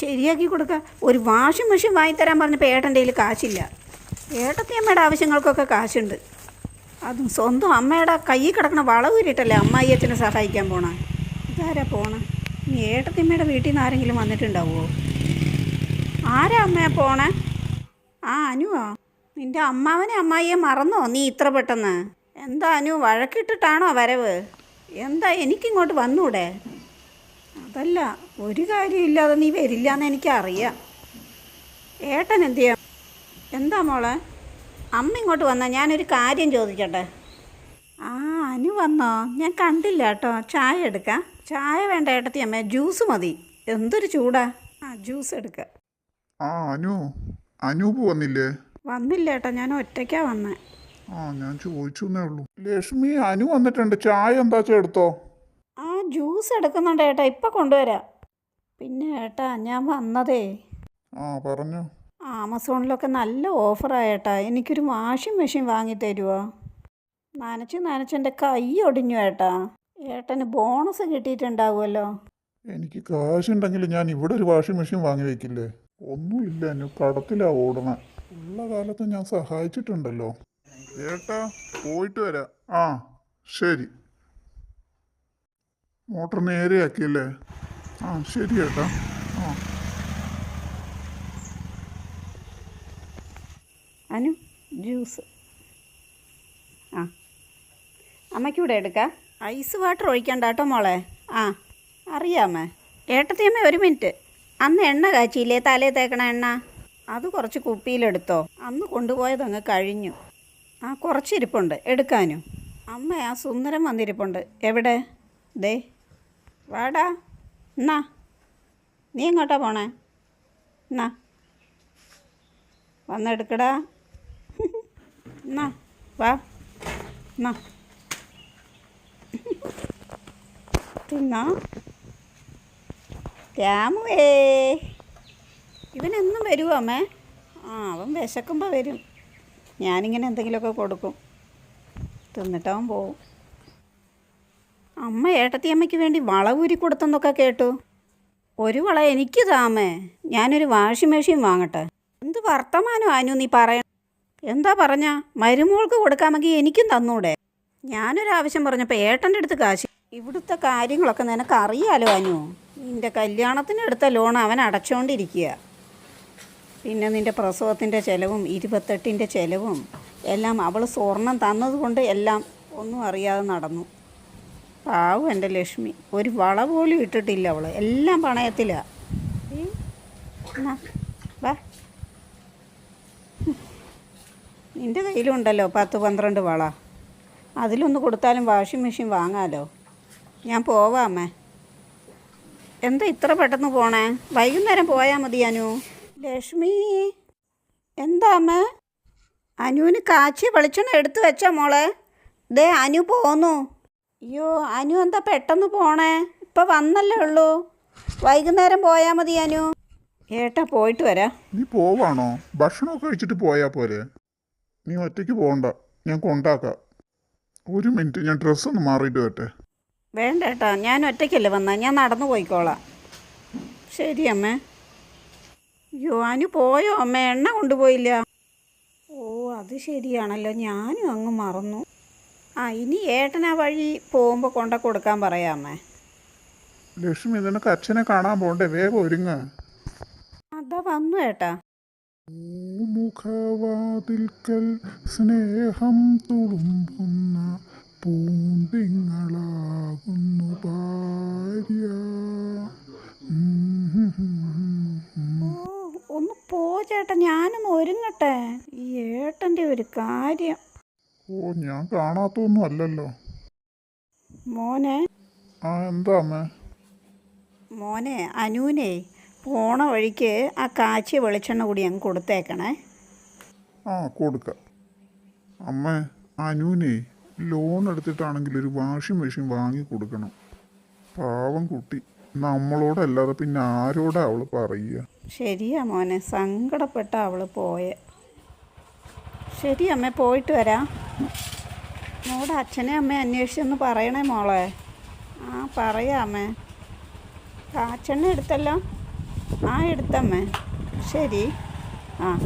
ശരിയാക്കി കൊടുക്കുക ഒരു വാഷിംഗ് മെഷീൻ വാങ്ങിത്തരാൻ പറഞ്ഞപ്പോൾ ഏട്ടന്റെ കയ്യിൽ കാശില്ല. ഏട്ടത്തി അമ്മയുടെ ആവശ്യങ്ങൾക്കൊക്കെ കാശുണ്ട്. അതും സ്വന്തം അമ്മയുടെ കയ്യിൽ കിടക്കണ വളവൂരിട്ടല്ലേ അമ്മായിയച്ഛനെ സഹായിക്കാൻ പോണ? ഇതാരാ പോണ? ഇനി ഏട്ടത്തിയമ്മയുടെ വീട്ടിൽ നിന്ന് ആരെങ്കിലും വന്നിട്ടുണ്ടാവുമോ ആരാ അമ്മയാ പോണേ? ആ അനുവാ. നിന്റെ അമ്മാവനെ അമ്മായിയെ മറന്നോ നീ ഇത്ര പെട്ടെന്ന്? എന്താ അനു വഴക്കിട്ടിട്ടാണോ വരവ്? എന്താ എനിക്കിങ്ങോട്ട് വന്നൂടെ? അതല്ല ഒരു കാര്യമില്ലാതെ നീ വരില്ല എന്ന് എനിക്കറിയാം. ഏട്ടൻ എന്ത് ചെയ്യാം എന്താ മോളെ? അമ്മ ഇങ്ങോട്ട് വന്നാ ഞാനൊരു കാര്യം ചോദിക്കട്ടെ? ആ അനു വന്നോ. ഞാൻ കണ്ടില്ല കേട്ടോ. ചായ എടുക്കാം. ചായ വേണ്ട ഏട്ടത്തി അമ്മ. ജ്യൂസ് മതി. എന്തൊരു ചൂടാ. ആ ജ്യൂസ് എടുക്കാം. ആ അനു. അനൂപ് വന്നില്ലേ? വന്നില്ല ഏട്ടാ. ഞാൻ ഒറ്റയ്ക്കാ വന്നേ. ആ ഞാൻ ചോദിച്ചു ഉള്ളൂ. ലക്ഷ്മി അനു വന്നിട്ടുണ്ട്. ചായ എന്താ എടുത്തോ? ആ ജ്യൂസ് എടുക്കുന്നുണ്ട് ഏട്ടാ. ഇപ്പം കൊണ്ടുവരാം. പിന്നെ ഏട്ടാ ഞാൻ വന്നതേ. ആ പറഞ്ഞു. ആമസോണിലൊക്കെ നല്ല ഓഫറാണ് ഏട്ടാ എനിക്കൊരു വാഷിംഗ് മെഷീൻ വാങ്ങി തരുമോ നനച്ച് നനച്ച് എന്റെ കൈ ഒടിഞ്ഞു ഏട്ടാ. ഏട്ടന് ബോണസ് കിട്ടിയിട്ടുണ്ടാവുമല്ലോ. എനിക്ക് കാശുണ്ടെങ്കിൽ ഞാൻ ഇവിടെ ഒരു വാഷിംഗ് മെഷീൻ വാങ്ങി വെക്കില്ലേ? ഒന്നുമില്ല എന്നെ കടത്തിലാ ഓടണ ഉള്ള കാലത്ത് ഞാൻ സഹായിച്ചിട്ടുണ്ടല്ലോ. ഏട്ടാ പോയിട്ട് വരാം. ആ ശരി. മോട്ടർ നേരെയാക്കിയല്ലേ? ആ ശരി ഏട്ടാ. ആ. അനു ജ്യൂസ്. ആ. അമ്മയ്ക്കൂടെ എടുക്കാം. ഐസ് വാട്ടർ ഒഴിക്കണ്ട കേട്ടോ മോളെ. ആ അറിയാമേ. ഏട്ടത്തിയമ്മ ഒരു മിനിറ്റ്. അന്ന് എണ്ണ കാച്ചിയില്ലേ? തലേ തേക്കണ എണ്ണ? അത് കുറച്ച് കുപ്പിയിലെടുത്തോ. അന്ന് കൊണ്ടുപോയതങ്ങ് കഴിഞ്ഞു. ആ കുറച്ചിരിപ്പുണ്ട്. എടുക്കാനും. അമ്മ ആ സുന്ദരം വന്നിരിപ്പുണ്ട്. എവിടെ? ദേ വാടാ. എന്നാ നീ എങ്ങോട്ടാ പോണേ? എന്നാ വന്നെടുക്കടാ. എന്നാ വാ. എന്നാ തിന്നോ? രാമുവേ ഇവനെന്നും വരുമോ അമ്മേ? ആ അവൻ വിശക്കുമ്പോൾ വരും. ഞാനിങ്ങനെ എന്തെങ്കിലുമൊക്കെ കൊടുക്കും. തിന്നിട്ടവൻ പോവും. അമ്മ ഏട്ടത്തിയമ്മയ്ക്ക് വേണ്ടി വള കൊടുത്തെന്നൊക്കെ കേട്ടു. ഒരു വള എനിക്ക് താമേ. ഞാനൊരു വാഷിംഗ് മെഷീൻ വാങ്ങട്ടെ. എന്ത് വർത്തമാനം അനു നീ പറയണം എന്താ പറഞ്ഞ? മരുമോൾക്ക് കൊടുക്കാമെങ്കിൽ എനിക്കും തന്നൂടെ. ഞാനൊരാവശ്യം പറഞ്ഞപ്പോൾ ഏട്ടന്റെ അടുത്ത് കാശ്. ഇവിടുത്തെ കാര്യങ്ങളൊക്കെ നിനക്ക് അറിയാലോ അനു. നിന്റെ കല്യാണത്തിനെടുത്ത ലോൺ അവൻ അടച്ചുകൊണ്ടിരിക്കുക പിന്നെ നിന്റെ പ്രസവത്തിന്റെ ചിലവും ഇരുപത്തെട്ടിന്റെ ചിലവും എല്ലാം അവൾ സ്വർണം തന്നതുകൊണ്ട് എല്ലാം ഒന്നും അറിയാതെ നടന്നു. പാവം എന്റെ ലക്ഷ്മി. ഒരു വള പോലും ഇട്ടിട്ടില്ല അവൾ എല്ലാം പണയത്തിലാണ് വാ. നിന്റെ കയ്യിലുണ്ടല്ലോ പത്ത് പന്ത്രണ്ട് വള. അതിലൊന്ന് കൊടുത്താലും വാഷിംഗ് മെഷീൻ വാങ്ങാലോ? ഞാൻ പോവാമേ എന്താ ഇത്ര പെട്ടെന്ന് പോണേ? വൈകുന്നേരം പോയാൽ മതി അനു. ലക്ഷ്മി എന്താ അമ്മ? അനുവിന് കാച്ചി വെളിച്ചെണ്ണ എടുത്തു വെച്ചാ മോളെ. ദേ അനു പോന്നു. അയ്യോ അനു എന്താ പെട്ടെന്ന് പോണേ? ഇപ്പം വന്നല്ലേ ഉള്ളൂ. വൈകുന്നേരം പോയാൽ മതി അനു. ഏട്ടാ പോയിട്ട് വരാ. നീ പോവാണോ? ഭക്ഷണമൊക്കെ കഴിച്ചിട്ട് പോയാ പോരെ. നീ ഒറ്റയ്ക്ക് പോകണ്ട ഞാൻ കൊണ്ടാക്കാം. ഒരു മിനിറ്റ് ഞാൻ ഡ്രസ്സ് ഒന്ന് മാറിയിട്ട് വരട്ടെ. വേണ്ട ഏട്ടാ ഞാൻ ഒറ്റയ്ക്കല്ലേ വന്ന. ഞാൻ നടന്നു പോയിക്കോളാം. ശരി അമ്മേ. അയ്യോ അനു പോയോ? അമ്മ എണ്ണ കൊണ്ടുപോയില്ല. ഓ അത് ശരിയാണല്ലോ. ഞാനും അങ്ങ് മറന്നു. ആ ഇനി ഏട്ടൻ ആ വഴി പോകുമ്പോൾ കൊണ്ട കൊടുക്കാൻ പറയാമേ. ലക്ഷ്മി നിനക്ക് അച്ഛനെ കാണാൻ പോണ്ടേ? വേഗം ഒരുങ്ങ. അതാ വന്നു ഏട്ടാ. മുഖവാതിൽക്കൽ സ്നേഹം തുളുമ്പുന്ന പൂന്തിങ്ങളാകുന്നു ഭാര്യ. ഒന്ന് പോ ചേട്ടാ. ഞാനൊന്ന് ഒരുങ്ങട്ടെ. ഈ ഏട്ടന്റെ ഒരു കാര്യം. ഓ ഞാൻ കാണാത്തൊന്നും അല്ലല്ലോ. മോനെ? ആ എന്താ അമ്മേ? മോനെ അനുവിനെ പോണ വഴിക്ക് ആ കാച്ചിയ വെളിച്ചെണ്ണ കൂടി അങ്ങ് കൊടുത്തേക്കണേ. ആ കൊടുക്കാം. അമ്മേ അനുവിനെ ലോൺ എടുത്തിട്ടാണെങ്കിൽ ഒരു വാഷിംഗ് മെഷീൻ വാങ്ങി കൊടുക്കണം. പാവം കുട്ടി. നമ്മളോടല്ലാതെ പിന്നെ ആരോടാ അവൾ പറയുക? ശരിയാ മോനെ സങ്കടപ്പെട്ട അവൾ പോയെ. ശരി അമ്മ പോയിട്ട് വരാം. മോടെ അച്ഛനെ അമ്മയെ അന്വേഷിച്ചൊന്ന് പറയണേ മോളെ. ആ പറയാം അമ്മേ. കാച്ചെണ്ണ എടുത്തല്ലോ. ആ എടുത്തമ്മേ. ശരി. ആ.